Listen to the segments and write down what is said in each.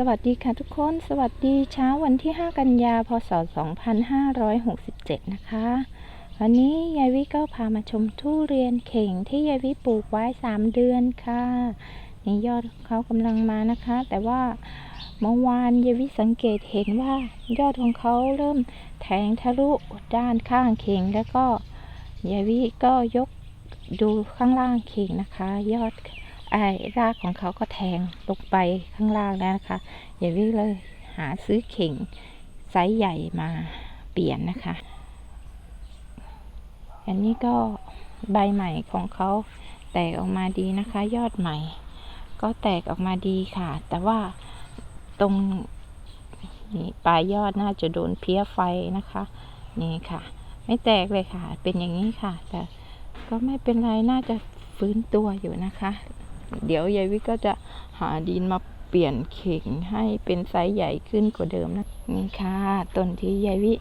สวัสดีค่ะทุกคน สวัสดีเช้าวันที่ 5 กันยา พศ 2567 นะคะ วันนี้ยายวิก็พามาชมทุเรียนเข่งที่ยายวิปลูกไว้ 3 เดือนค่ะ นี่ยอดเขากำลังมานะคะ แต่ว่าเมื่อวานยายวิสังเกตเห็นว่ายอดของเขาเริ่มแทงทะลุด้านข้างเข่งแล้วก็ยายวิก็ยกดูข้างล่างเข่งนะคะ ยอด ไอ้รากของเขาก็แทงลงไปข้างล่างแล้วนะคะ อย่าวิ่งเลยหาซื้อเข่งไซส์ใหญ่มาเปลี่ยนนะคะ อันนี้ก็ใบใหม่ของเขาแตกออกมาดีนะคะ ยอดใหม่ ก็แตกออกมาดีค่ะ แต่ว่าตรงนี่ปลายยอดน่าจะโดนเพี้ยไฟนะคะ นี่ค่ะ ไม่แตกเลยค่ะ เป็นอย่างนี้ค่ะ แต่ก็ไม่เป็นไรน่าจะฟื้นตัวอยู่นะคะ เดี๋ยวยายวิก็จะหาดินมาเปลี่ยนเข่งให้เป็นไซส์ใหญ่ขึ้นกว่าเดิมนะนี่ค่ะต้นที่ยายวิ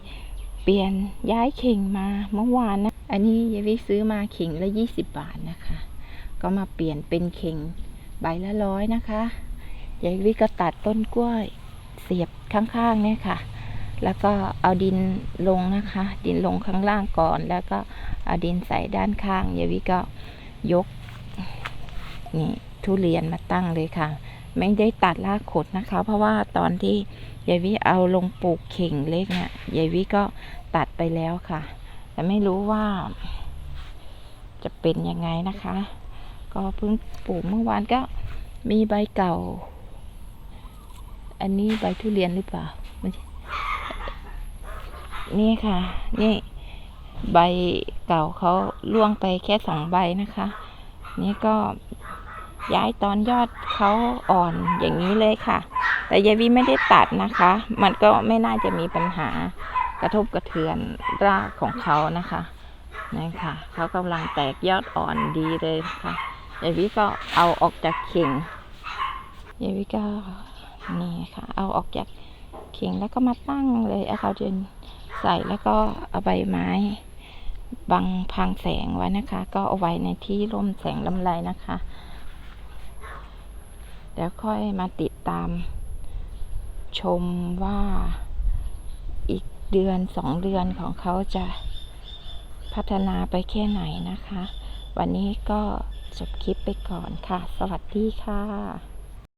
เปลี่ยนย้ายเข่งมาเมื่อวานนะ อันนี้ยายวิซื้อมาเข่งละยี่สิบบาทนะคะ ก็มาเปลี่ยนเป็นเข่งใบละร้อยนะคะยายวิก็ตัดต้นกล้วยเสียบข้างๆเนี่ยค่ะ แล้วก็เอาดินลงนะคะ ดินลงข้างล่างก่อน แล้วก็เอาดินใส่ด้านข้างยายวิก็ยก นี่ทุเรียนมาตั้งเลยค่ะ ไม่ได้ตัดรากขดนะคะ เพราะว่าตอนที่ยายวิเอาลงปลูกเข่งเล็กเนี่ยยายวิก็ตัดไปแล้วค่ะ แต่ไม่รู้ว่า จะเป็นยังไงนะคะ ก็เพิ่งปลูกเมื่อวานก็มีใบเก่า อันนี้ใบทุเรียนหรือเปล่าไม่ใช่นี่ค่ะ นี่ใบเก่าเขาล่วงไปแค่สองใบนะคะ นี่ก็ ย้ายตอนยอดเขาอ่อนอย่างนี้เลยค่ะ แต่ยายวีไม่ได้ตัดนะคะ มันก็ไม่น่าจะมีปัญหากระทบกระเทือนรากของเขานะคะนี่ค่ะเขากำลังแตกยอดอ่อนดีเลยค่ะยายวีก็เอาออกจากเข่งยายวีก็นี่ค่ะ เอาออกจากเข่งแล้วก็มาตั้งเลยเอาเขาเดินใส่แล้วก็เอาใบไม้บังพังแสงไว้นะคะ ก็เอาไว้ในที่ร่มแสงลำไรนะคะ แล้วค่อยมาติดตามชมว่าอีกเดือนสองเดือนของเขาจะพัฒนาไปแค่ไหนนะคะ วันนี้ก็จบคลิปไปก่อนค่ะ สวัสดีค่ะ